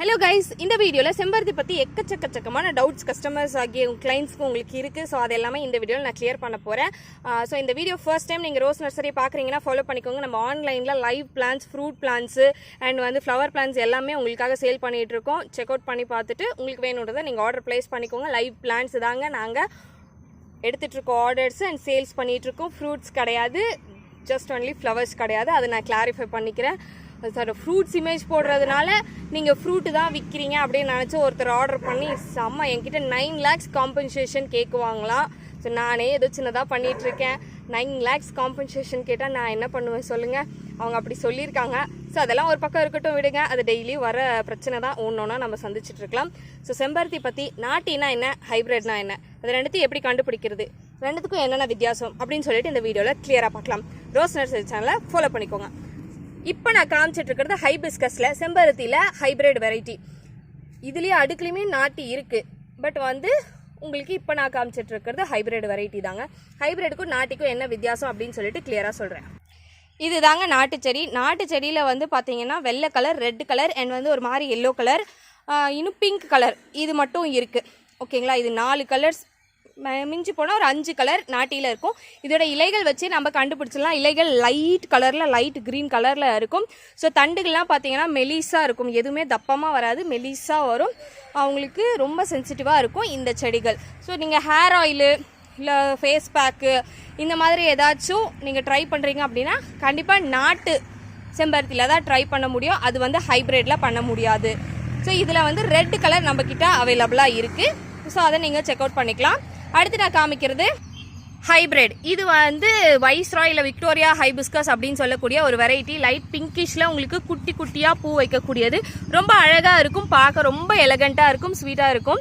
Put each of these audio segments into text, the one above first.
Hello guys இந்த வீடியோவில் செம்பருத்தி பற்றி எக்கச்சக்கச்சக்கமான டவுட்ஸ் கஸ்டமர்ஸ் ஆகிய கிளைண்ட்ஸ்க்கு உங்களுக்கு இருக்குது ஸோ அது எல்லாமே இந்த வீடியோவில் நான் கிளியர் பண்ண போகிறேன் ஸோ இந்த வீடியோ ஃபர்ஸ்ட் டைம் நீங்கள் ரோஸ் நர்சரி பார்க்குறீங்கன்னா ஃபாலோ பண்ணிக்கோங்க. நம்ம ஆன்லைனில் live plans fruit plans and வந்து ஃப்ளவர் பிளான்ஸ் எல்லாமே உங்களுக்காக சேல் பண்ணிகிட்டு இருக்கோம். செக் அவுட் பண்ணி பார்த்துட்டு உங்களுக்கு வேணுன்றதை நீங்கள் ஆர்டர் ப்ளேஸ் பண்ணிக்கோங்க. லைவ் பிளான்ஸ் தாங்க நாங்கள் எடுத்துகிட்ருக்கோம் ஆர்டர்ஸ் அண்ட் சேல்ஸ் பண்ணிகிட்ருக்கோம் இருக்கோம். ஃப்ரூட்ஸ் கிடையாது. ஜஸ்ட் ஒன்லி ஃப்ளவர்ஸ் கிடையாது. அதை நான் கிளாரிஃபை பண்ணிக்கிறேன். சார் ஃப்ரூட்ஸ் இமேஜ் போடுறதுனால நீங்கள் ஃப்ரூட்டு தான் விற்கிறீங்க அப்படின்னு நினச்சி ஒருத்தர் ஆர்டர் பண்ணி செம்ம என்கிட்ட நைன் லேக்ஸ் காம்பன்சேஷன் கேட்குவாங்களாம் ஸோ நானே ஏதோ சின்னதாக பண்ணிகிட்ருக்கேன் நைன் லேக்ஸ் காம்பன்சேஷன் கேட்டால் நான் என்ன பண்ணுவேன் சொல்லுங்கள் அவங்க அப்படி சொல்லியிருக்காங்க. ஸோ அதெல்லாம் ஒரு பக்கம் இருக்கட்டும் விடுங்க. அது டெய்லி வர பிரச்சனை தான். ஒன்று ஒன்றா நம்ம சந்திச்சுட்டு இருக்கலாம். ஸோ செம்பருத்தி பற்றி நாட்டினா என்ன ஹைப்ரிட்னா என்ன? அது ரெண்டுத்தையும் எப்படி கண்டுபிடிக்கிறது? ரெண்டுத்துக்கும் என்னென்ன வித்தியாசம்? அப்படின்னு சொல்லிட்டு இந்த வீடியோவில் கிளியராக பார்க்கலாம். ரோஸ் நர்சரி சேனலை ஃபாலோ பண்ணிக்கோங்க. இப்போ நான் காமிச்சிட்டு இருக்கிறது ஹைபிஸ்கஸில் செம்பருத்தியில் ஹைபிரிட் வெரைட்டி இதுலேயே அடுக்குலையுமே நாட்டி இருக்குது பட் வந்து உங்களுக்கு இப்போ நான் காமிச்சிட்டு இருக்கிறது ஹைப்ரிட் வெரைட்டி தாங்க. ஹைப்ரிடுக்கும் நாட்டிக்கும் என்ன வித்தியாசம் அப்படின்னு சொல்லிட்டு கிளியராக சொல்கிறேன் இது தாங்க நாட்டு செடி நாட்டு செடியில் வந்து பார்த்தீங்கன்னா வெள்ளை கலர் ரெட் கலர் அண்ட் வந்து ஒரு மாதிரி எல்லோ கலர் இன்னும் பிங்க் கலர் இது மட்டும் இருக்குது ஓகேங்களா இது நாலு கலர்ஸ் மிஞ்சி போனால் ஒரு அஞ்சு கலர் நாட்டியில் இருக்கும். இதோட இலைகள் வச்சு நம்ம கண்டுபிடிச்சிடலாம். இலைகள் லைட் கலரில் லைட் க்ரீன் கலரில் இருக்கும். ஸோ தண்டுகள்லாம் பார்த்தீங்கன்னா மெலிசாக இருக்கும். எதுவுமே தப்பமாக வராது. மெலிசாக வரும். அவங்களுக்கு ரொம்ப சென்சிட்டிவாக இருக்கும் இந்த செடிகள். ஸோ நீங்கள் ஹேர் ஆயிலு இல்லை ஃபேஸ் பேக்கு இந்த மாதிரி ஏதாச்சும் நீங்கள் ட்ரை பண்ணுறீங்க அப்படின்னா கண்டிப்பாக நாட்டு செம்பருத்தியில் தான் ட்ரை பண்ண முடியும். அது வந்து ஹைப்ரிட்டில் பண்ண முடியாது. ஸோ இதில் வந்து ரெட் கலர் நம்மக்கிட்ட அவைலபிளாக இருக்குது ஸோ அதை நீங்கள் செக் அவுட் பண்ணிக்கலாம். அடுத்து நான் காமிக்கிறது ஹைப்ரிட் இது வந்து வைஸ்ராய் இல்லை விக்டோரியா ஹைபிஸ்கஸ் அப்படின்னு சொல்லக்கூடிய ஒரு வெரைட்டி லைட் பிங்கிஷில் உங்களுக்கு குட்டி குட்டியாக பூ வைக்கக்கூடியது. ரொம்ப அழகாக இருக்கும். பார்க்க ரொம்ப எலகண்ட்டாக இருக்கும். ஸ்வீட்டாக இருக்கும்.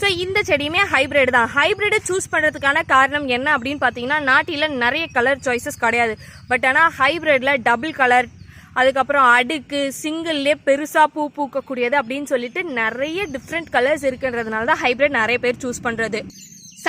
ஸோ இந்த செடியுமே ஹைப்ரிட் தான். ஹைப்ரிடை சூஸ் பண்ணுறதுக்கான காரணம் என்ன அப்படின்னு பார்த்தீங்கன்னா நாட்டில் நிறைய கலர் சாய்ஸஸ் கிடையாது. பட் ஆனால் ஹைப்ரிட்டில் டபுள் கலர் அதுக்கப்புறம் அடுக்கு சிங்கிள்லே பெருசாக பூ பூக்கக்கூடியது அப்படின்னு சொல்லிட்டு நிறைய டிஃப்ரெண்ட் கலர்ஸ் இருக்குன்றதுனால தான் ஹைப்ரிட் நிறைய பேர் சூஸ் பண்ணுறது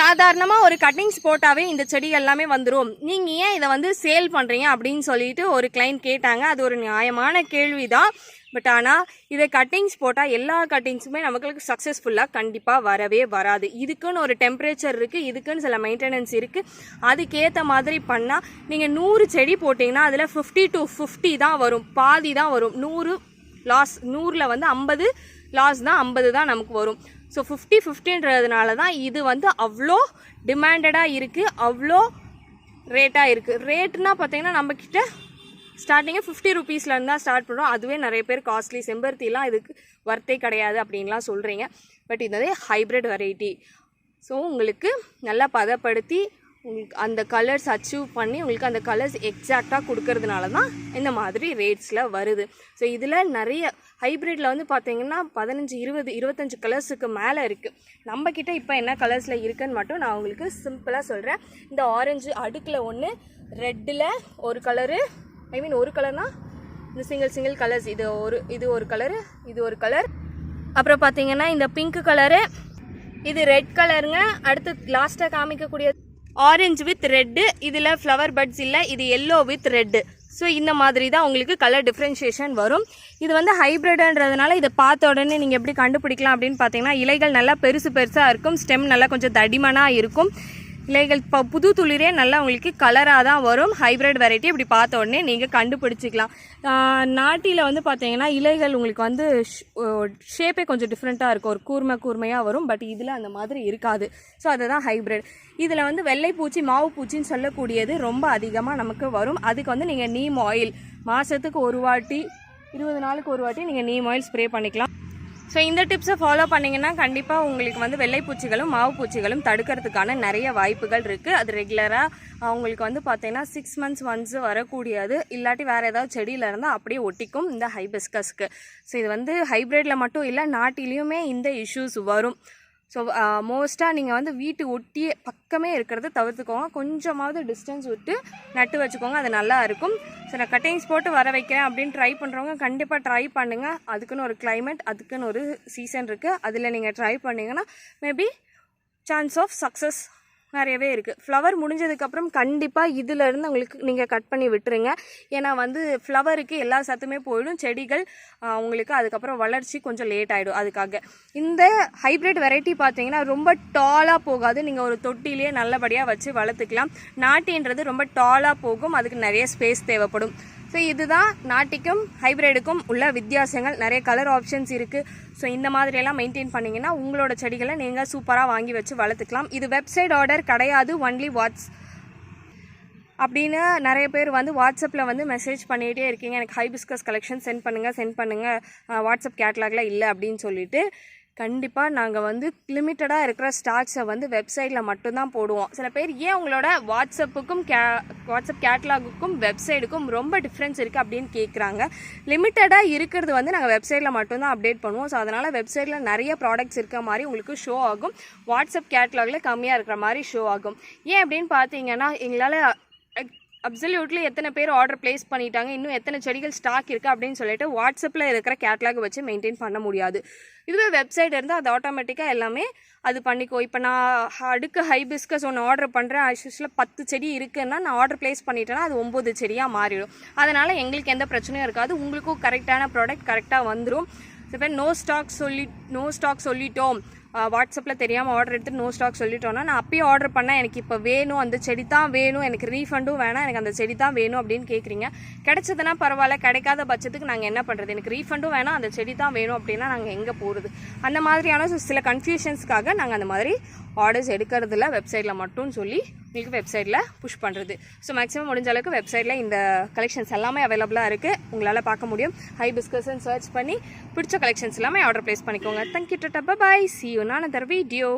சாதாரணமாக ஒரு கட்டிங்ஸ் போட்டாவே இந்த செடி எல்லாமே வந்துடும் நீங்கள் ஏன் இதை வந்து சேல் பண்ணுறீங்க அப்படின்னு சொல்லிட்டு ஒரு கிளைண்ட் கேட்டாங்க. அது ஒரு நியாயமான கேள்வி தான் பட் ஆனால் இதை கட்டிங்ஸ் போட்டால் எல்லா கட்டிங்ஸுமே நமக்கு சக்ஸஸ்ஃபுல்லாக கண்டிப்பாக வரவே வராது. இதுக்குன்னு ஒரு டெம்பரேச்சர் இருக்குது இதுக்குன்னு சில மெயின்டெனன்ஸ் இருக்குது அதுக்கேற்ற மாதிரி பண்ணால் நீங்கள் நூறு செடி போட்டிங்கன்னா அதில் ஃபிஃப்டி டு ஃபிஃப்டி தான் வரும். பாதி தான் வரும். நூறு லாஸ் நூறில் வந்து ஐம்பது லாஸ் தான் ஐம்பது தான் நமக்கு வரும். ஸோ ஃபிஃப்டி ஃபிஃப்டின்றதுனால தான் இது வந்து அவ்வளோ டிமாண்டடாக இருக்குது அவ்வளோ ரேட்டாக இருக்குது ரேட்னா பார்த்தீங்கன்னா நம்மக்கிட்ட ஸ்டார்டிங்கே ஃபிஃப்டி ருபீஸ்லேருந்து தான் ஸ்டார்ட் பண்ணுறோம். அதுவே நிறைய பேர் காஸ்ட்லி செம்பருத்திலாம் இதுக்கு வர்த்தே கிடையாது அப்படின்லாம் சொல்கிறீங்க பட் இது ஹைப்ரிட் வெரைட்டி ஸோ உங்களுக்கு நல்லா பதப்படுத்தி உங்களுக்கு அந்த கலர்ஸ் அச்சீவ் பண்ணி உங்களுக்கு அந்த கலர்ஸ் எக்ஸாக்டாக கொடுக்கறதுனால தான் இந்த மாதிரி ரேட்ஸில் வருது. ஸோ இதில் நிறைய ஹைப்ரிட்டில் வந்து பார்த்தீங்கன்னா பதினஞ்சு இருபது இருபத்தஞ்சு கலர்ஸுக்கு மேலே இருக்குது நம்மக்கிட்ட இப்போ என்ன கலர்ஸில் இருக்குதுன்னு மட்டும் நான் உங்களுக்கு சிம்பிளாக சொல்கிறேன் இந்த ஆரஞ்சு அடுக்கில் ஒன்று ரெட்டில் ஒரு கலரு ஐ மீன் ஒரு கலர்னால் இந்த சிங்கிள் சிங்கிள் கலர்ஸ் இது ஒரு இது ஒரு கலரு இது ஒரு கலர் அப்புறம் பார்த்தீங்கன்னா இந்த பிங்க் கலரு இது ரெட் கலருங்க அடுத்து லாஸ்ட்டாக காமிக்கக்கூடிய ஆரஞ்சு வித் ரெட்டு இதில் ஃப்ளவர் பட்ஸ் இல்லை இது எல்லோ வித் ரெட்டு ஸோ இந்த மாதிரி தான் உங்களுக்கு கலர் டிஃப்ரென்ஷியேஷன் வரும். இது வந்து ஹைப்ரிட்ன்றதுனால இதை பார்த்த உடனே நீங்கள் எப்படி கண்டுபிடிக்கலாம் அப்படின்னு பார்த்தீங்கன்னா இலைகள் நல்லா பெருசு பெருசாக இருக்கும். ஸ்டெம் நல்லா கொஞ்சம் தடிமனாக இருக்கும். இலைகள் இப்போ புது துளிரே நல்லா உங்களுக்கு கலராக தான் வரும். ஹைப்ரிட் வெரைட்டி இப்படி பார்த்த உடனே நீங்கள் கண்டுபிடிச்சிக்கலாம். நாட்டில் வந்து பார்த்தீங்கன்னா இலைகள் உங்களுக்கு வந்து ஷேப்பே கொஞ்சம் டிஃப்ரெண்ட்டாக இருக்கும். ஒரு கூர்மை கூர்மையாக வரும். பட் இதில் அந்த மாதிரி இருக்காது. ஸோ அதுதான் ஹைப்ரிட் இதில் வந்து வெள்ளைப்பூச்சி மாவு பூச்சின்னு சொல்லக்கூடியது ரொம்ப அதிகமாக நமக்கு வரும். அதுக்கு வந்து நீங்கள் நீம் ஆயில் மாதத்துக்கு ஒரு வாட்டி இருபது நாளுக்கு ஒரு வாட்டி நீங்கள் நீம் ஆயில் ஸ்ப்ரே பண்ணிக்கலாம். ஸோ இந்த டிப்ஸை ஃபாலோ பண்ணிங்கன்னா கண்டிப்பாக உங்களுக்கு வந்து வெள்ளைப்பூச்சிகளும் மாவு பூச்சிகளும் தடுக்கிறதுக்கான நிறைய வாய்ப்புகள் இருக்குது அது ரெகுலராக உங்களுக்கு வந்து பார்த்தீங்கன்னா சிக்ஸ் மந்த்ஸ் ஒன்ஸ் வரக்கூடியது. இல்லாட்டி வேறு ஏதாவது செடியில் இருந்தால் அப்படியே ஒட்டிக்கும் இந்த ஹைபிஸ்கஸ்க்கு ஸோ இது வந்து ஹைப்ரிட்டில் மட்டும் இல்லை நாட்டிலையுமே இந்த இஷ்யூஸ் வரும். ஸோ மோஸ்ட்டாக நீங்கள் வந்து வீட்டு ஒட்டியே பக்கமே இருக்கிறத தவிர்த்துக்கோங்க. கொஞ்சமாவது டிஸ்டன்ஸ் விட்டு நட்டு வச்சுக்கோங்க. அது நல்லா இருக்கும். ஸோ நான் கட்டிங்ஸ் போட்டு வர வைக்கிறேன் அப்படின்னு ட்ரை பண்ணுறவங்க கண்டிப்பாக ட்ரை பண்ணுங்கள் அதுக்குன்னு ஒரு கிளைமேட் அதுக்குன்னு ஒரு சீசன் இருக்குது அதில் நீங்கள் ட்ரை பண்ணிங்கன்னா மேபி சான்ஸ் ஆஃப் சக்ஸஸ் நிறையவே இருக்குது ஃப்ளவர் முடிஞ்சதுக்கப்புறம் கண்டிப்பாக இதிலேருந்து உங்களுக்கு நீங்கள் கட் பண்ணி விட்டுருங்க. ஏன்னா வந்து ஃப்ளவருக்கு எல்லா சத்துமே போயிடும். செடிகள் உங்களுக்கு அதுக்கப்புறம் வளர்ச்சி கொஞ்சம் லேட் ஆகிடும் அதுக்காக. இந்த ஹைப்ரிட் வெரைட்டி பார்த்தீங்கன்னா ரொம்ப டாலாக போகாது. நீங்கள் ஒரு தொட்டிலேயே நல்லபடியாக வச்சு வளர்த்துக்கலாம். நாட்டின்றது ரொம்ப டாலாக போகும். அதுக்கு நிறைய ஸ்பேஸ் தேவைப்படும். ஸோ இதுதான் நாட்டிக்கும் ஹைப்ரிடுக்கும் உள்ள வித்தியாசங்கள். நிறைய கலர் ஆப்ஷன்ஸ் இருக்குது ஸோ இந்த மாதிரியெல்லாம் மெயின்டைன் பண்ணிங்கன்னா உங்களோட செடிகளை நீங்கள் சூப்பராக வாங்கி வச்சு வளர்த்துக்கலாம். இது வெப்சைட் ஆர்டர் கிடையாது ஒன்லி வாட்ஸ் அப்படின்னு நிறைய பேர் வந்து வாட்ஸ்அப்பில் வந்து மெசேஜ் பண்ணிகிட்டே இருக்கீங்க. எனக்கு ஹைபிஸ்கஸ் கலெக்ஷன் சென்ட் பண்ணுங்கள் சென்ட் பண்ணுங்கள் வாட்ஸ்அப் கேட்லாகில் இல்லை அப்படின்னு சொல்லிட்டு. கண்டிப்பாக நாங்கள் வந்து லிமிட்டடாக இருக்கிற ஸ்டாக்ஸை வந்து வெப்சைட்டில் மட்டும்தான் போடுவோம். சில பேர் ஏன் உங்களோட வாட்ஸ்அப்புக்கும் கே வாட்ஸ்அப் கேட்லாகுக்கும் வெப்சைட்டுக்கும் ரொம்ப டிஃப்ரென்ஸ் இருக்குது அப்படின்னு கேட்குறாங்க லிமிட்டடாக இருக்கிறது வந்து நாங்கள் வெப்சைட்டில் மட்டும்தான் அப்டேட் பண்ணுவோம். ஸோ அதனால் வெப்சைட்டில் நிறைய ப்ராடக்ட்ஸ் இருக்க மாதிரி உங்களுக்கு ஷோ ஆகும். வாட்ஸ்அப் கேட்லாகில் கம்மியாக இருக்கிற மாதிரி ஷோ ஆகும். ஏன் அப்படின்னு பார்த்தீங்கன்னா எங்களால் அப்சல்யூட்லி எத்தனை பேர் ஆர்டர் ப்ளேஸ் பண்ணிட்டாங்க. இன்னும் எத்தனை செடிகள் ஸ்டாக் இருக்குது அப்படின்னு சொல்லிட்டு வாட்ஸ்அப்பில் இருக்கிற கேட்லாக் வச்சு மெயின்டைன் பண்ண முடியாது. இதுவே வெப்சைட் இருந்தால் அது ஆட்டோமேட்டிக்காக எல்லாமே அது பண்ணிக்கோ. இப்போ நான் அடுக்கு ஹைபிஸ்கஸ் ஒன்று ஆர்டர் பண்ணுறேன் ஆக்சுவலாக பத்து செடி இருக்குன்னா நான் ஆர்டர் ப்ளேஸ் பண்ணிட்டேன்னா அது ஒம்பது செடியாக மாறிடும். அதனால் எங்களுக்கு எந்த பிரச்சனையும் இருக்காது. உங்களுக்கும் கரெக்டான ப்ராடக்ட் கரெக்டாக வந்துடும் சில பேர் நோ ஸ்டாக் சொல்லி நோ ஸ்டாக் சொல்லிட்டோம். வாட்ஸ்அப்பில் தெரியாமல் ஆர்டர் எடுத்து நோ ஸ்டாக் சொல்லிட்டோன்னா நான் அப்பயே ஆர்டர் பண்ணேன். எனக்கு இப்போ வேணும் அந்த செடி தான் வேணும் எனக்கு ரீஃபண்டும் வேணாம் எனக்கு அந்த செடி தான் வேணும் அப்படின்னு கேட்குறீங்க கிடைச்சதுன்னா பரவாயில்ல கிடைக்காத பட்சத்துக்கு நாங்கள் என்ன பண்ணுறது எனக்கு ரீஃபண்டும் வேணாம் அந்த செடி தான் வேணும் அப்படின்னா நாங்கள் எங்கே போகிறது அந்த மாதிரியான சில கன்ஃபியூஷன்ஸ்க்காக நாங்கள் அந்த மாதிரி ஆர்டர்ஸ் எடுக்கிறதுல வெப்சைட்டில் மட்டும் சொல்லி உங்களுக்கு வெப்சைட்டில் புஷ் பண்ணுறது ஸோ மேக்ஸிமம் முடிஞ்ச அளவுக்கு வெப்சைட்டில் இந்த கலெக்ஷன்ஸ் எல்லாமே அவைலபிளாக இருக்குது உங்களால் பார்க்க முடியும். ஹை பிஸ்கஸ்ன்னு சர்ச் பண்ணி பிடிச்ச கலெக்ஷன்ஸ் எல்லாமே ஆர்டர் ப்ளேஸ் பண்ணிக்கோங்க. Thank you tata bye see you நான் தர் வீடியோ